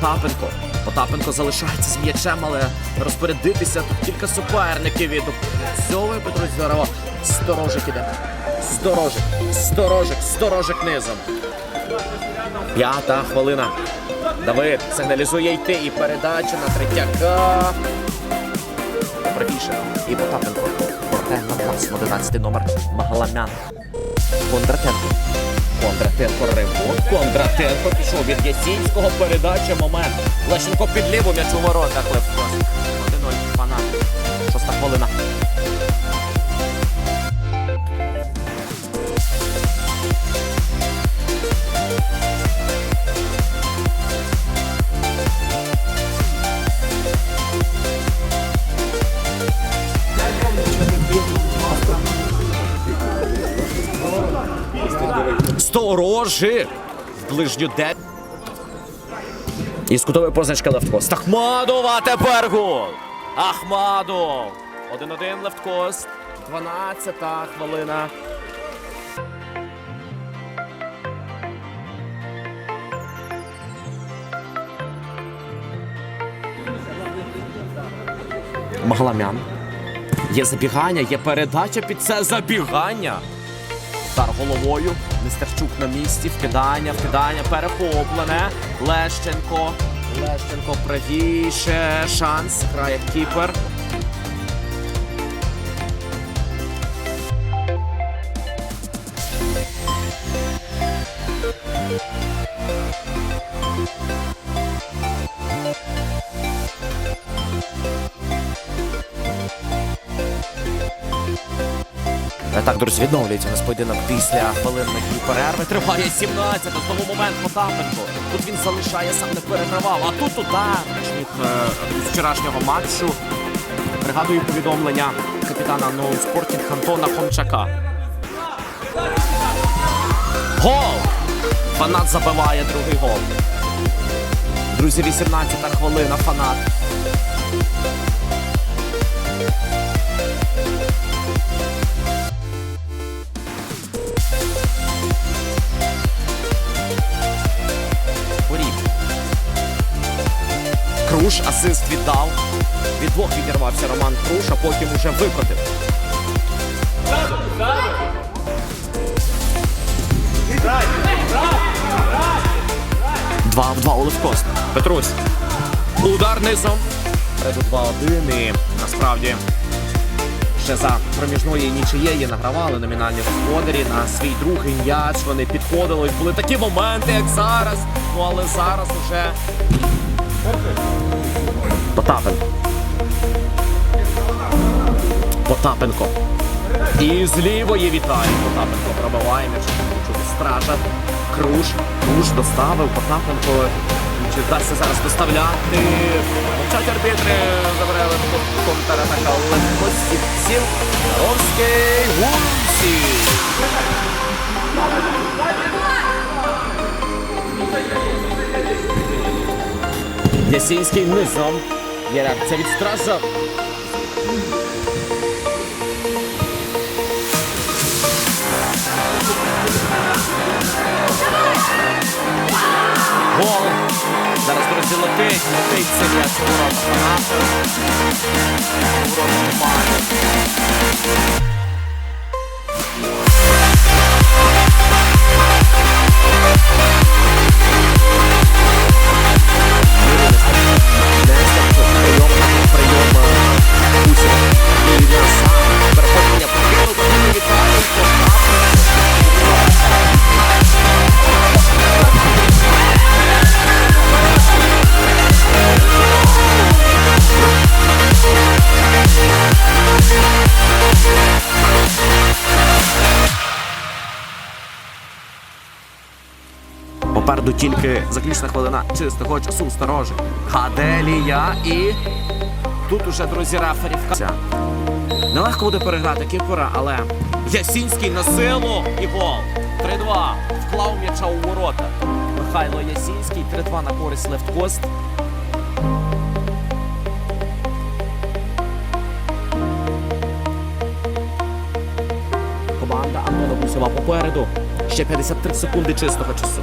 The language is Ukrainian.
Потапенко. Потапенко залишається з м'ячем, але розпорядитися тут кілька суперників від цього Петро Здарова. Сторожик іде. Сторожик, сторожик, сторожик низом. П'ята хвилина. Давид сигналізує йти і передача на третяка. Правіше. І Потапенко. На клас 11 номер Магаламян. Кондратенко. Кондратенко ривок. Кондратенко пішов від Ясінського. Передача момент. Лещенко під ліву м'яч у воротах. Левко. 1-0. Фанат. Шоста хвилина. Сторожик! Ближню де. І з кутової позначки левткост. Ахмадов, тепер гол! Ахмадов! 1-1 левткост. 12-та хвилина. Магаламян. Є забігання, є передача під це забігання. Удар головою. Нестерчук на місці. Вкидання, вкидання, перехоплене. Лещенко. Лещенко правіше. Шанс. Грає кіпер. Так, друзі, відновлюється у після хвилинної перерви. Триває 17 Знову момент Потапенко. Тут він залишає, сам не перегравав. А тут удар Річник, е, з вчорашнього матчу. Пригадую повідомлення капітана Ноу Спортінг Антона Хомчака. Гол! Фанат забиває другий гол. Друзі, 18-та хвилина. Фанат. Круш асист віддав. Від двох відірвався Роман Круш, а потім уже викотив. Два в два у Левкост. Петрусь. Удар низом. Переду 2-1 і насправді ще за проміжної нічиєї награвали номінальні господарі на свій другий м'яч. Вони підходили. Були такі моменти, як зараз. Ну але зараз уже Потапенко. Потапенко. І з лівої вітає. Потапенко пробиває м'яч. Стража. Круш. Круш доставив. Потапенко. Чи вдасться зараз доставляти? Мовчать арбітри. Забрали контратака легкосівців. Ровський Гунсі. Є реакція від стража. Гол. Зараз, друзі, летить, летить цей м'яч Попереду тільки заключна хвилина чистого часу сторожі. Хаделія і тут уже, друзі, рефері вказя. Нелегко буде переграти кіпера, але Ясінський на силу і гол. 3-2. Вклав м'яча у ворота. Михайло Ясінський, 3-2 на користь лефткост. Команда Антона Гусєва попереду. Ще 53 секунди чистого часу.